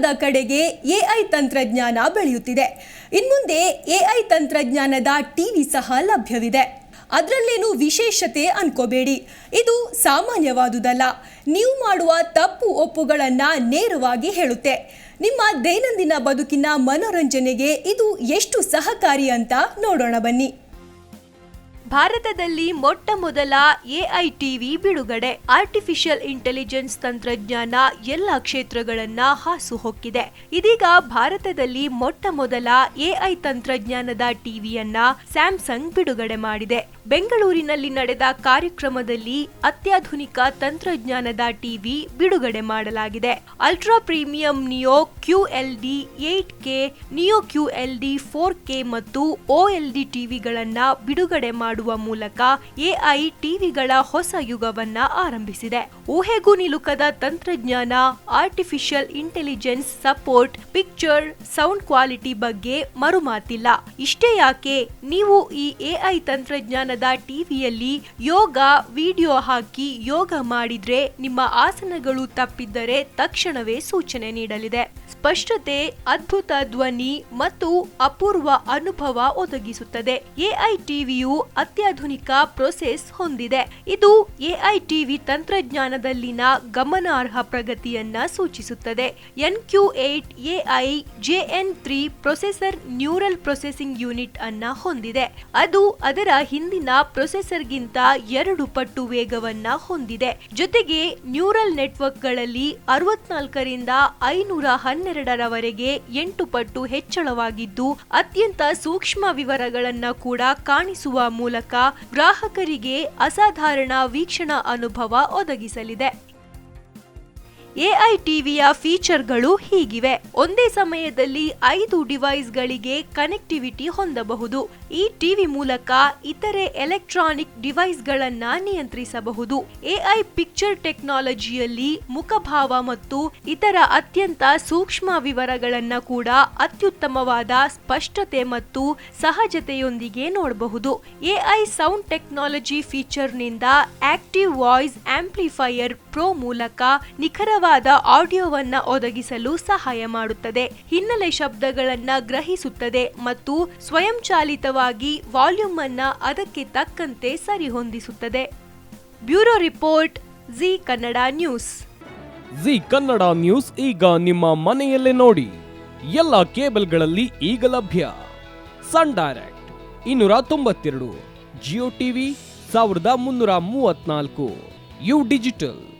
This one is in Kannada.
ಭವಿಷ್ಯದ ಕಡೆಗೆ ಎಐ ತಂತ್ರಜ್ಞಾನ ಬೆಳೆಯುತ್ತಿದೆ. ಇನ್ಮುಂದೆ ಎಐ ತಂತ್ರಜ್ಞಾನದ ಟಿವಿ ಸಹ ಲಭ್ಯವಿದೆ. ಅದರಲ್ಲೇನು ವಿಶೇಷತೆ ಅನ್ಕೋಬೇಡಿ. ಇದು ಸಾಮಾನ್ಯವಾದುದಲ್ಲ. ನೀವು ಮಾಡುವ ತಪ್ಪು ಒಪ್ಪುಗಳನ್ನು ನೇರವಾಗಿ ಹೇಳುತ್ತೆ. ನಿಮ್ಮ ದೈನಂದಿನ ಬದುಕಿನ ಮನೋರಂಜನೆಗೆ ಇದು ಎಷ್ಟು ಸಹಕಾರಿ ಅಂತ ನೋಡೋಣ ಬನ್ನಿ. ಭಾರತದಲ್ಲಿ ಮೊಟ್ಟ ಮೊದಲ ಎಐ ಟಿವಿ ಬಿಡುಗಡೆ. ಆರ್ಟಿಫಿಷಿಯಲ್ ಇಂಟೆಲಿಜೆನ್ಸ್ ತಂತ್ರಜ್ಞಾನ ಎಲ್ಲ ಕ್ಷೇತ್ರಗಳನ್ನ ಹಾಸುಹೊಕ್ಕಿದೆ ಇದೀಗ ಭಾರತದಲ್ಲಿ ಮೊಟ್ಟ ಮೊದಲ ಎಐ ತಂತ್ರಜ್ಞಾನದ ಟಿವಿಯನ್ನ ಸ್ಯಾಮ್ಸಂಗ್ ಬಿಡುಗಡೆ ಮಾಡಿದೆ. ಬೆಂಗಳೂರಿನಲ್ಲಿ ನಡೆದ ಕಾರ್ಯಕ್ರಮದಲ್ಲಿ ಅತ್ಯಾಧುನಿಕ ತಂತ್ರಜ್ಞಾನದ ಟಿವಿ ಬಿಡುಗಡೆ ಮಾಡಲಾಗಿದೆ. Ultra premium neo QLED eight K neo QLED four K ಮತ್ತು ಒಎಲ್ಡಿ ಟಿವಿಗಳನ್ನ ಬಿಡುಗಡೆ ಮಾಡುವ ಮೂಲಕ ಎಐ ಟಿವಿಗಳ ಹೊಸ ಯುಗವನ್ನ ಆರಂಭಿಸಿದೆ. ಊಹೆಗೂ ನಿಲುಕದ ತಂತ್ರಜ್ಞಾನ artificial intelligence support picture sound quality ಬಗ್ಗೆ ಮರುಮಾತಿಲ್ಲ. ಇಷ್ಟೇ ಯಾಕೆ? ನೀವು ಈ ಎಐ ತಂತ್ರಜ್ಞಾನದ ಟಿವಿಯಲ್ಲಿ ಯೋಗ, ವಿಡಿಯೋ ಹಾಕಿ ಯೋಗ ಮಾಡಿದ್ರೆ ನಿಮ್ಮ ಆಸನಗಳು ತಪ್ಪಿದ್ದರೆ ತಕ್ಷಣವೇ ಸೂಚನೆ ನೀಡಲಿದೆ. ಸ್ಪಷ್ಟತೆ, ಅದ್ಭುತ ಧ್ವನಿ ಮತ್ತು ಅಪೂರ್ವ ಅನುಭವ ಒದಗಿಸುತ್ತದೆ. ಎಐ ಟಿವಿಯು ಅತ್ಯಾಧುನಿಕ ಪ್ರೊಸೆಸ್ ಹೊಂದಿದೆ. ಇದು ಎಐ ಟಿವಿ ತಂತ್ರಜ್ಞಾನದಲ್ಲಿನ ಗಮನಾರ್ಹ ಪ್ರಗತಿಯನ್ನ ಸೂಚಿಸುತ್ತದೆ. N Q eight AI gen three processor neural processing unit ಅನ್ನ ಹೊಂದಿದೆ. ಅದು ಅದರ ಹಿಂದಿನ ಪ್ರೊಸೆಸರ್ಗಿಂತ ಎರಡು ಪಟ್ಟು ವೇಗವನ್ನ ಹೊಂದಿದೆ. ಜೊತೆಗೆ ನ್ಯೂರಲ್ ನೆಟ್ವರ್ಕ್ ನೆಟ್ವರ್ಕ್ಗಳಲ್ಲಿ ಅರವತ್ನಾಲ್ಕರಿಂದ ಐನೂರ ಹನ್ನೆರಡರವರೆಗೆ ಎಂಟು ಪಟ್ಟು ಹೆಚ್ಚಳವಾಗಿದ್ದು, ಅತ್ಯಂತ ಸೂಕ್ಷ್ಮ ವಿವರಗಳನ್ನ ಕೂಡ ಕಾಣಿಸುವ ಮೂಲಕ ಗ್ರಾಹಕರಿಗೆ ಅಸಾಧಾರಣ ವೀಕ್ಷಣಾ ಅನುಭವ ಒದಗಿಸಲಿದೆ. ಎಐ ಟಿವಿಯ ಫೀಚರ್ಗಳು ಹೀಗಿವೆ. ಒಂದೇ ಸಮಯದಲ್ಲಿ ಐದು ಡಿವೈಸ್ಗಳಿಗೆ ಕನೆಕ್ಟಿವಿಟಿ ಹೊಂದಬಹುದು. ಈ ಟಿವಿ ಮೂಲಕ ಇತರೆ ಎಲೆಕ್ಟ್ರಾನಿಕ್ ಡಿವೈಸ್ಗಳನ್ನ ನಿಯಂತ್ರಿಸಬಹುದು. ಎಐ ಪಿಕ್ಚರ್ ಟೆಕ್ನಾಲಜಿಯಲ್ಲಿ ಮುಖಭಾವ ಮತ್ತು ಇತರ ಅತ್ಯಂತ ಸೂಕ್ಷ್ಮ ವಿವರಗಳನ್ನ ಕೂಡ ಅತ್ಯುತ್ತಮವಾದ ಸ್ಪಷ್ಟತೆ ಮತ್ತು ಸಹಜತೆಯೊಂದಿಗೆ ನೋಡಬಹುದು. ಎಐ ಸೌಂಡ್ ಟೆಕ್ನಾಲಜಿ ಫೀಚರ್ನಿಂದ ಆಕ್ಟಿವ್ ವಾಯ್ಸ್ ಆಂಪ್ಲಿಫೈಯರ್ ಪ್ರೋ ಮೂಲಕ ನಿಖರವಾದ ಆಡಿಯೋವನ್ನ ಒದಗಿಸಲು ಸಹಾಯ ಮಾಡುತ್ತದೆ. ಹಿನ್ನೆಲೆ ಶಬ್ದಗಳನ್ನ ಗ್ರಹಿಸುತ್ತದೆ ಮತ್ತು ಸ್ವಯಂಚಾಲಿತವಾಗಿ ವಾಲ್ಯೂಮ್ ಅನ್ನ ಅದಕ್ಕೆ ತಕ್ಕಂತೆ ಸರಿಹೊಂದಿಸುತ್ತದೆ. Bureau report, Zee Kannada news. Zee Kannada news ಈಗ ನಿಮ್ಮ ಮನೆಯಲ್ಲೇ ನೋಡಿ. ಎಲ್ಲ ಕೇಬಲ್ಗಳಲ್ಲಿ ಈಗ ಲಭ್ಯ. ಸನ್ ಡೈರೆಕ್ಟ್ ಇನ್ನೂರ ತೊಂಬತ್ತೆರಡು, ಜಿಯೋ ಟಿವಿ ಸಾವಿರದ ಮುನ್ನೂರ ಮೂವತ್ನಾಲ್ಕು ಯು ಡಿಜಿಟಲ್.